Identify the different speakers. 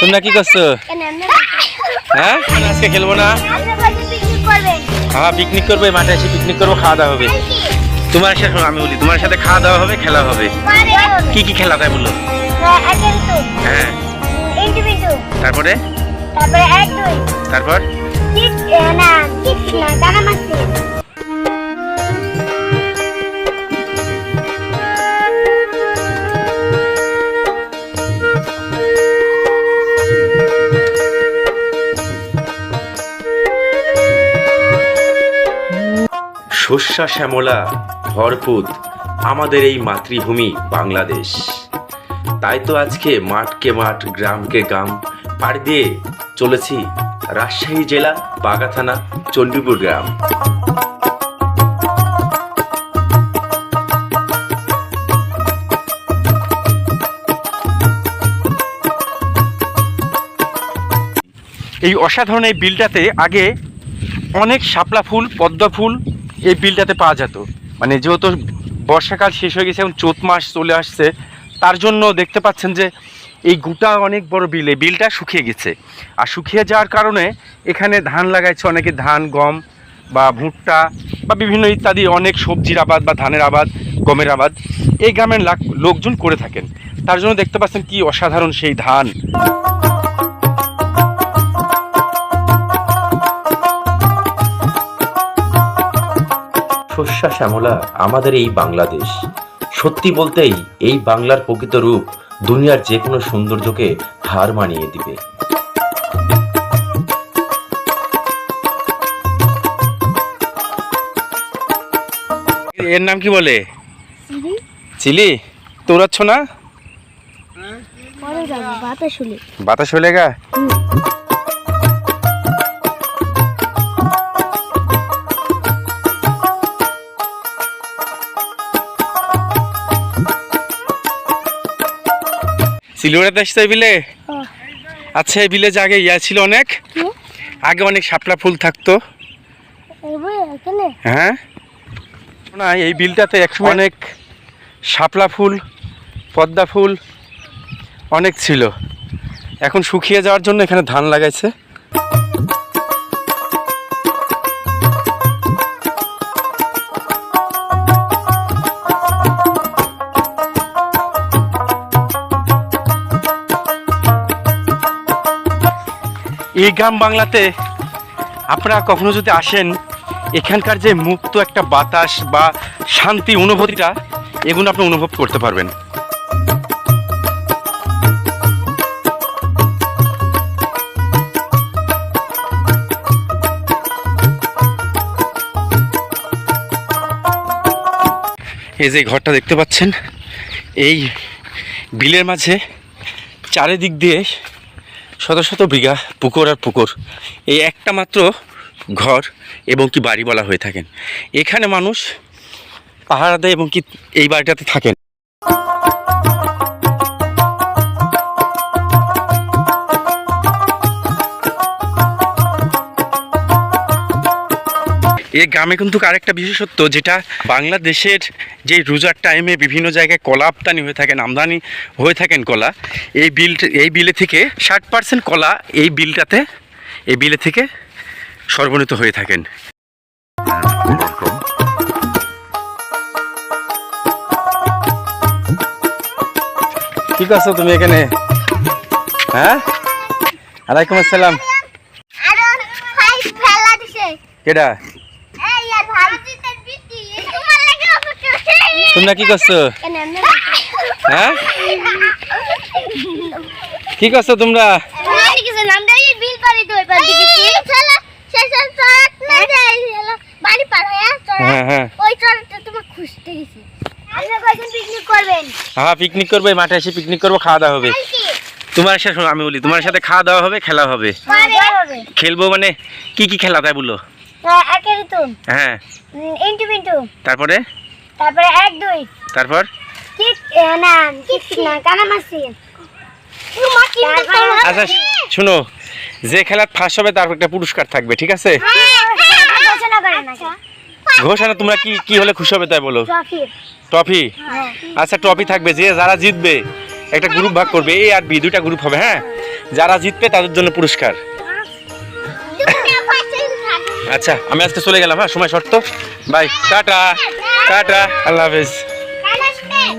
Speaker 1: তোমরা কি করছ? হ্যাঁ? আজকে খেলব না। হ্যাঁ পিকনিক করব। মাঠে এসে পিকনিক করব খাওয়া দাওয়া হবে। তোমার সাথে আমি বলি তোমার সাথে খাওয়া দাওয়া হবে খেলা হবে। কি কি খেলা তাই বলল হ্যাঁ তারপরে?
Speaker 2: তারপরে?
Speaker 3: শস্যা শ্যামলা, ভরপুত, আমাদের এই মাতৃভূমি বাংলাদেশ। তাই তো আজকে মাঠকে মাঠ, গ্রামকে গ্রাম পাড়ি দিয়ে চলেছি রাজশাহী জেলা, বাগা থানা, চণ্ডীপুর গ্রাম।
Speaker 1: এই অসাধারণ এই বিলটাতে আগে অনেক শাপলা ফুল, পদ্ম ফুল এই বিলটাতে পাওয়া যেত। মানে যেহেতু বর্ষাকাল শেষ হয়ে গেছে এবং চোত মাস চলে আসছে, তার জন্য দেখতে পাচ্ছেন যে এই গোটা অনেক বড় বিল, এই বিলটা শুকিয়ে গেছে। আর শুকিয়ে যাওয়ার কারণে এখানে ধান লাগাইছে অনেকে, ধান, গম বা ভুট্টা বা বিভিন্ন ইত্যাদি, অনেক সবজির আবাদ বা ধানের আবাদ, গমের আবাদ। এই গ্রামের লোকজন করে থাকেন। তার জন্য দেখতে পাচ্ছেন কি অসাধারণ সেই ধান।
Speaker 3: শস্যা শ্যামলা আমাদের এই বাংলাদেশ। সত্যি বলতেই এই বাংলার প্রকৃত রূপ দুনিয়ার যে কোনো সৌন্দর্যকে হার মানিয়ে দিবে।
Speaker 1: এর নাম কি বলে? চিলি। তোরাচ্ছ না?
Speaker 2: বাতাস
Speaker 1: হলে। গা? সিলুড়াতে এই বিলে? আচ্ছা এই বিলে যে আগে ইয়া ছিল অনেক আগে অনেক শাপলা ফুল থাকতো। হ্যাঁ? না এই বিলটাতে একসময় অনেক শাপলা ফুল পদ্মা ফুল অনেক ছিল। এখন শুকিয়ে যাওয়ার জন্য এখানে ধান লাগাইছে। এই গ্রাম বাংলাতে আপনারা কখনো যদি আসেন, এখানকার যে মুক্ত একটা বাতাস বা শান্তি অনুভূতিটা, এগুলো আপনি অনুভব করতে পারবেন। এই যে ঘরটা দেখতে পাচ্ছেন, এই বিলের মাঝে চারিদিক দিয়ে শত শত বিঘা পুকুর আর পুকুর, এই একটা মাত্র ঘর এবং কি বাড়ি বলা হয়ে থাকেন। এখানে মানুষ পাহারা দেয় এবং কি এই বাড়িটাতে থাকেন। এই গ্রামে কিন্তু আরেকটা বিশেষত্ব যেটা বাংলাদেশের যে রোজার টাইমে বিভিন্ন জায়গায় কলা আমদানি হয়ে থাকেন আমদানি হয়ে থাকেন কলা এই বিল এই বিলে থেকে ষাট পার্সেন্ট কলা এই বিলটাতে এই বিলে থেকে সর্বনীত হয়ে থাকেন। কি করছ তুমি এখানে? হ্যাঁ? আলাইকুম আসসালাম। কেডা?
Speaker 2: তোমার
Speaker 1: কি করছ? হ্যাঁ? কি করছ তোমরা?
Speaker 2: বিল পার হয়ে
Speaker 1: হ্যাঁ। হ্যাঁ
Speaker 2: পিকনিক
Speaker 1: পিকনিক করব মাঠে এসে পিকনিক করব খাওয়া দাওয়া হবে। তোমার সাথে আমি বলি তোমার সাথে খাওয়া দাওয়া হবে খেলা হবে। খেলব মানে কি কি খেলা তাই
Speaker 2: তুন
Speaker 1: হ্যাঁ
Speaker 2: ইন্টু পিন্টু
Speaker 1: তারপরে?
Speaker 2: তারপরে এক দুই।
Speaker 1: তারপর?
Speaker 2: না না কানামাসি
Speaker 1: আচ্ছা শুনো যে খেলার ফার্স্ট হবে তার একটা পুরস্কার থাকবে ঠিক আছে?
Speaker 2: ঘোষণা করে না
Speaker 1: ঘোষণা তোমরা কি কি হলে খুশি হবে তাই বলো?
Speaker 2: ট্রফি।
Speaker 1: আচ্ছা ট্রফি থাকবে যে যারা জিতবে একটা গ্রুপ ভাগ করবে এ আর বি দুইটা গ্রুপ হবে হ্যাঁ? যারা জিতবে তাদের জন্য পুরস্কার। আচ্ছা আমি আজকে চলে গেলাম হ্যাঁ সময় শর্ত। বাই টাটা টাটা আল্লাহ হাফেজ।